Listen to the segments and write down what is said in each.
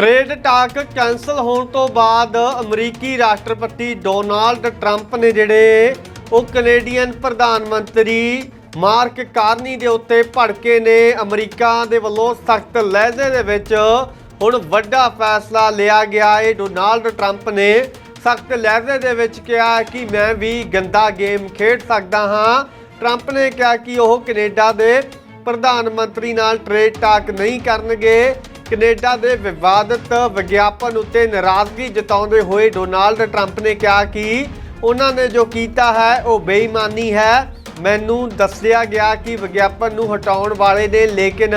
Trade talk cancel ਹੋਣ ਤੋਂ ਬਾਅਦ ਅਮਰੀਕੀ ਰਾਸ਼ਟਰਪਤੀ ਡੋਨਾਲਡ ਟਰੰਪ ਨੇ ਜਿਹੜੇ ਉਹ ਕੈਨੇਡੀਅਨ ਪ੍ਰਧਾਨ ਮੰਤਰੀ ਮਾਰਕ ਕਾਰਨੀ ਦੇ ਉੱਤੇ ਭੜਕੇ ਨੇ ਅਮਰੀਕਾ ਦੇ ਵੱਲੋਂ ਸਖਤ ਲਹਿਜੇ ਦੇ ਵਿੱਚ ਹੁਣ ਵੱਡਾ ਫੈਸਲਾ ਲਿਆ ਗਿਆ। ਹੈ ਡੋਨਾਲਡ ਟਰੰਪ ਨੇ ਸਖਤ ਲਹਿਜੇ ਦੇ ਵਿੱਚ ਕਿਹਾ ਕਿ ਮੈਂ ਵੀ ਗੰਦਾ ਗੇਮ ਖੇਡ ਸਕਦਾ ਹਾਂ। ਟਰੰਪ ਨੇ ਕਿਹਾ ਕਿ ਉਹ ਕੈਨੇਡਾ ਦੇ ਪ੍ਰਧਾਨ ਮੰਤਰੀ ਨਾਲ ਟ੍ਰੇਡ ਟਾਕ ਨਹੀਂ ਕਰਨਗੇ। ਕੈਨੇਡਾ ਦੇ ਵਿਵਾਦਤ ਵਿਗਿਆਪਨ ਉੱਤੇ ਨਾਰਾਜ਼ਗੀ ਜਤਾਉਂਦੇ ਹੋਏ ਡੋਨਾਲਡ ਟਰੰਪ ਨੇ ਕਿਹਾ ਕਿ ਉਹਨਾਂ ਨੇ ਜੋ ਕੀਤਾ ਹੈ, ਉਹ ਬੇਈਮਾਨੀ ਹੈ। ਮੈਨੂੰ ਦੱਸਿਆ ਗਿਆ ਕਿ ਵਿਗਿਆਪਨ ਨੂੰ ਹਟਾਉਣ ਵਾਲੇ ਨੇ, ਲੇਕਿਨ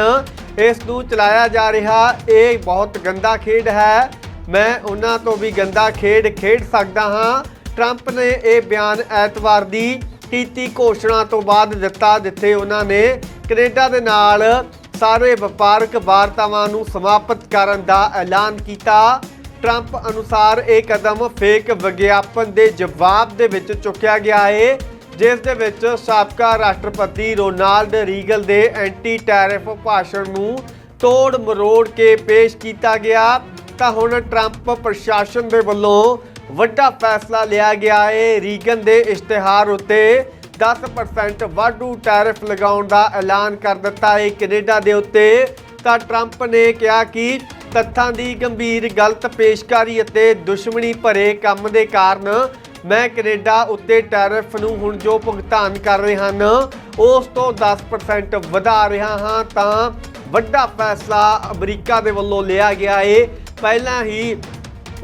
ਇਸ ਨੂੰ ਚਲਾਇਆ ਜਾ ਰਿਹਾ, ਇਹ ਬਹੁਤ ਗੰਦਾ ਖੇਡ ਹੈ। ਮੈਂ ਉਹਨਾਂ ਤੋਂ ਵੀ ਗੰਦਾ ਖੇਡ ਖੇਡ ਸਕਦਾ ਹਾਂ। ਟਰੰਪ ਨੇ ਇਹ ਬਿਆਨ ਐਤਵਾਰ ਦੀ ਕੀਤੀ ਘੋਸ਼ਣਾ ਤੋਂ ਬਾਅਦ ਦਿੱਤਾ, ਜਿੱਥੇ ਉਹਨਾਂ ਨੇ ਕੈਨੇਡਾ ਦੇ ਨਾਲ ਸਾਰੇ ਵਪਾਰਕ ਵਾਰਤਾਵਾਂ ਨੂੰ ਸਮਾਪਤ ਕਰਨ ਦਾ ਐਲਾਨ ਕੀਤਾ। ਟਰੰਪ ਅਨੁਸਾਰ ਇਹ ਕਦਮ ਫੇਕ ਵਿਗਿਆਪਨ ਦੇ ਜਵਾਬ ਦੇ ਵਿੱਚ ਚੁੱਕਿਆ ਗਿਆ ਹੈ ਜਿਸ ਦੇ ਵਿੱਚ ਸਾਬਕਾ ਰਾਸ਼ਟਰਪਤੀ ਰੋਨਾਲਡ ਰੀਗਲ ਦੇ ਐਂਟੀ ਟੈਰਿਫ ਭਾਸ਼ਣ ਨੂੰ ਤੋੜ ਮਰੋੜ ਕੇ ਪੇਸ਼ ਕੀਤਾ ਗਿਆ। ਤਾਂ ਹੁਣ ਟਰੰਪ ਪ੍ਰਸ਼ਾਸਨ ਦੇ ਵੱਲੋਂ ਵੱਡਾ ਫੈਸਲਾ ਲਿਆ ਗਿਆ ਹੈ ਰੀਗਨ ਦੇ ਇਸ਼ਤਿਹਾਰ ਉੱਤੇ 10% ਵਾਧੂ ਟੈਰਿਫ ਲਗਾਉਣ ਦਾ ਐਲਾਨ ਕਰ ਦਿੱਤਾ ਹੈ। ਕੈਨੇਡਾ ਦੇ ਉੱਤੇ ਤਾਂ ਟਰੰਪ ਨੇ ਕਿਹਾ ਕਿ ਤੱਥਾਂ ਦੀ ਗੰਭੀਰ ਗਲਤ ਪੇਸ਼ਕਾਰੀ ਅਤੇ ਦੁਸ਼ਮਣੀ ਭਰੇ ਕੰਮ ਦੇ ਕਾਰਨ ਮੈਂ ਕੈਨੇਡਾ ਉੱਤੇ ਟੈਰਿਫ ਨੂੰ ਹੁਣ ਜੋ ਭੁਗਤਾਨ ਕਰ ਰਹੇ ਹਨ, ਉਸ ਤੋਂ 10% ਵਧਾ ਰਿਹਾ ਹਾਂ ਤਾਂ ਵੱਡਾ ਫੈਸਲਾ ਅਮਰੀਕਾ ਦੇ ਵੱਲੋਂ ਲਿਆ ਗਿਆ ਹੈ। ਪਹਿਲਾਂ ਹੀ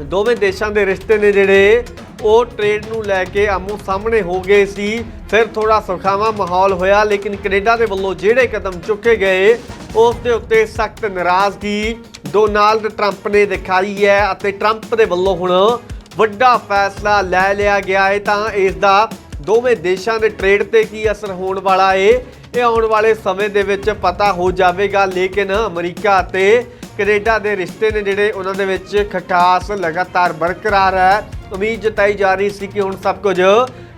ਦੋਵੇਂ ਦੇਸ਼ਾਂ ਦੇ ਰਿਸ਼ਤੇ ਨੇ ਜਿਹੜੇ ਉਹ ਟ੍ਰੇਡ ਨੂੰ ਲੈ ਕੇ ਆਮੋ ਸਾਹਮਣੇ ਹੋ ਗਏ ਸੀ। ਫਿਰ ਥੋੜਾ ਸੁਖਾਵਾਂ ਮਾਹੌਲ ਹੋਇਆ, ਲੇਕਿਨ ਕੈਨੇਡਾ ਦੇ ਵੱਲੋਂ ਜਿਹੜੇ ਕਦਮ ਚੁੱਕੇ ਗਏ, ਉਸ ਦੇ ਉੱਤੇ ਸਖਤ ਨਾਰਾਜ਼ਗੀ ਡੋਨਾਲਡ ਟਰੰਪ ਨੇ ਦਿਖਾਈ ਹੈ ਅਤੇ ਟਰੰਪ ਦੇ ਵੱਲੋਂ ਹੁਣ ਵੱਡਾ ਫੈਸਲਾ ਲੈ ਲਿਆ ਗਿਆ ਹੈ। ਤਾਂ ਇਸ ਦਾ ਦੋਵੇਂ ਦੇਸ਼ਾਂ ਦੇ ਟ੍ਰੇਡ ਤੇ ਕੀ ਅਸਰ ਹੋਣ ਵਾਲਾ ਏ ਇਹ ਆਉਣ ਵਾਲੇ ਸਮੇਂ ਦੇ ਵਿੱਚ ਪਤਾ ਹੋ ਜਾਵੇਗਾ। ਲੇਕਿਨ ਅਮਰੀਕਾ ਅਤੇ ਕੈਨੇਡਾ ਦੇ ਰਿਸ਼ਤੇ ਨੇ ਜਿਹੜੇ ਉਹਨਾਂ ਦੇ ਵਿੱਚ ਖਟਾਸ ਲਗਾਤਾਰ ਬਰਕਰਾਰ ਹੈ। ਉਮੀਦ ਜਤਾਈ ਜਾ ਰਹੀ ਸੀ ਕਿ ਹੁਣ ਸਭ ਕੁਝ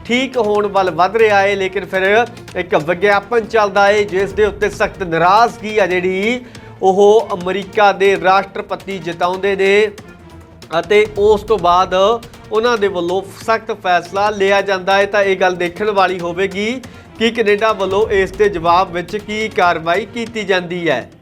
ਠੀਕ ਹੋਣ ਵੱਲ ਵੱਧ ਰਿਹਾ ਹੈ, ਲੇਕਿਨ ਫਿਰ ਇੱਕ ਵਿਗਿਆਪਨ ਚੱਲਦਾ ਹੈ, ਜਿਸ ਦੇ ਉੱਤੇ ਸਖਤ ਨਾਰਾਜ਼ਗੀ ਆ ਜਿਹੜੀ ਉਹ ਅਮਰੀਕਾ ਦੇ ਰਾਸ਼ਟਰਪਤੀ ਜਤਾਉਂਦੇ ਨੇ ਅਤੇ ਉਸ ਤੋਂ ਬਾਅਦ ਉਹਨਾਂ ਦੇ ਵੱਲੋਂ ਸਖਤ ਫੈਸਲਾ ਲਿਆ ਜਾਂਦਾ ਹੈ। ਤਾਂ ਇਹ ਗੱਲ ਦੇਖਣ ਵਾਲੀ ਹੋਵੇਗੀ ਕਿ ਕੈਨੇਡਾ ਵੱਲੋਂ ਇਸ ਦੇ ਜਵਾਬ ਵਿੱਚ ਕੀ ਕਾਰਵਾਈ ਕੀਤੀ ਜਾਂਦੀ ਹੈ।